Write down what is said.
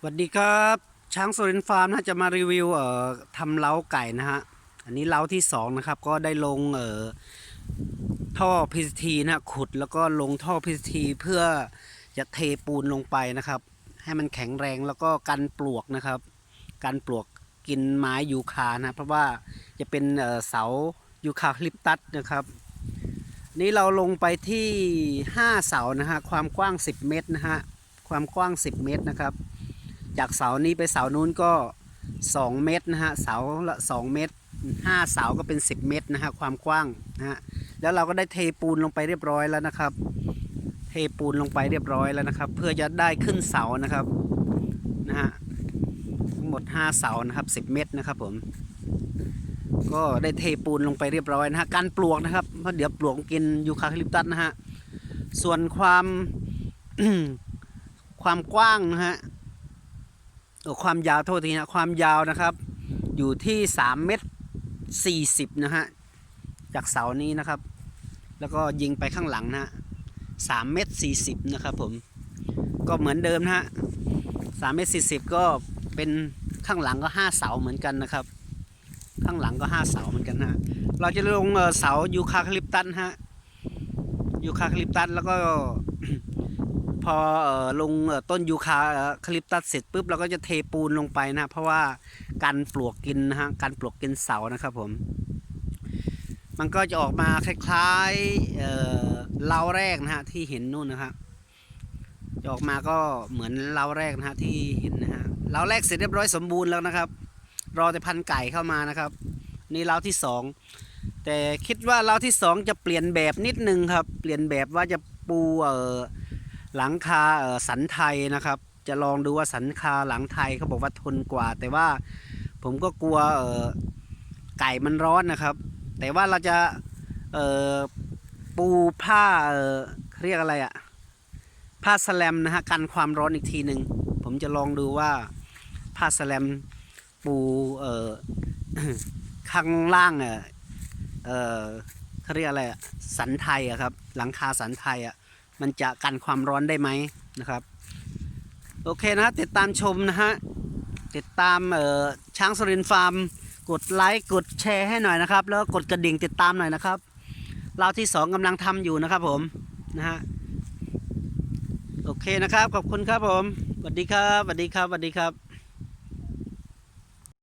สวัสดีครับช้างโซลินฟาร์มนะจะมารีวิวเอ่อทำเล้าไก่นะฮะอันนี้เล้าที่สองนะครับก็ได้ลงเอ่อท่อพีทีนะขุดแล้วก็ลงท่อพีทีเพื่อจะเทปูนลงไปนะครับ ให้มันแข็งแรงแล้วก็กันปลวกนะครับกันปลวกกินไม้ยูคานะเพราะว่าจะเป็นเอ่อเสายูคาคลิปตัสนะครับ นี่เราลงไปที่ 5 เสานะฮะความกว้าง 10 เมตรนะฮะความกว้าง 10 เมตรนะครับ จากเสานี้ไปเสานู้นก็ 2 เมตรนะฮะเสาละ 2 เมตร 5 เสาก็เป็น 10 เมตรนะฮะความกว้างนะฮะแล้วเราก็ได้เทปูนลงไปเรียบร้อยแล้วนะครับ เทปูนลงไปเรียบร้อยแล้วนะครับ เพื่อจะได้ขึ้นเสานะครับนะฮะทั้งหมด 5 เสานะครับ 10 เมตรนะครับผมก็ได้เทปูนลงไปเรียบร้อยนะฮะการปลวกนะครับเพราะเดี๋ยวปลวกกินยูคาลิปตัสนะฮะส่วนความความกว้างนะฮะ ความยาวโทษทีนะความยาวนะครับ อยู่ที่3เมตร40นะฮะจากเสานี้นะครับ แล้วก็ยิงไปข้างหลังนะฮะ3เมตร40นะครับผมก็เหมือนเดิมนะฮะ3เมตร40ก็เป็นข้างหลังก็5เสาเหมือนกันนะครับ ข้างหลังก็5เสาเหมือนกันฮะเราจะลงเสายูคาคลิปตัสฮะยูคาคลิปตัสแล้วก็ อเอ่อลงต้นยูคาคลิปตัสเสร็จปุ๊บเราก็จะเทปูนลงไปนะเพราะว่ากันปลวกกินนะฮะกันปลวกกินเสานะครับผม มันก็จะออกมาคล้ายๆเอ่อเล้าแรกนะฮะที่เห็นนู่นนะครับจะออกมาก็เหมือนเล้าแรกนะฮะที่เห็นนะฮะเล้าแรกเสร็จเรียบร้อยสมบูรณ์แล้วนะครับ รอแต่พันไก่เข้ามานะครับ นี่เล้าที่สองแต่คิดว่าเล้าที่สองจะเปลี่ยนแบบนิดนึงครับ เปลี่ยนแบบว่าจะปูเอ่อ หลังคาสันไทยนะครับ จะลองดูว่าสันคาหลังไทยเขาบอกว่าทนกว่า แต่ว่าผมก็กลัวไก่มันร้อนนะครับ แต่ว่าเราจะปูผ้าเเรียกอะไรอะผ้าสแลมนะฮะกันความร้อนอีกทีหนึ่งผมจะลองดูว่าผ้าสแลมปูเอ่อข้างล่างเอ่อเเขาเรียกอะไรอะสันไทยอะครับ หลังคาสันไทยอะ มันจะกันความร้อนได้ไหมนะครับ โอเคนะติดตามชมนะฮะ ติดตามเอ่อช้างสรินฟาร์ม กดไลค์กดแชร์ให้หน่อยนะครับ แล้วกดกระดิ่งติดตามหน่อยนะครับเราที่สองกำลังทำอยู่นะครับผมนะฮะโอเคนะครับขอบคุณครับผมสวัสดีครับสวัสดีครับสวัสดีครับ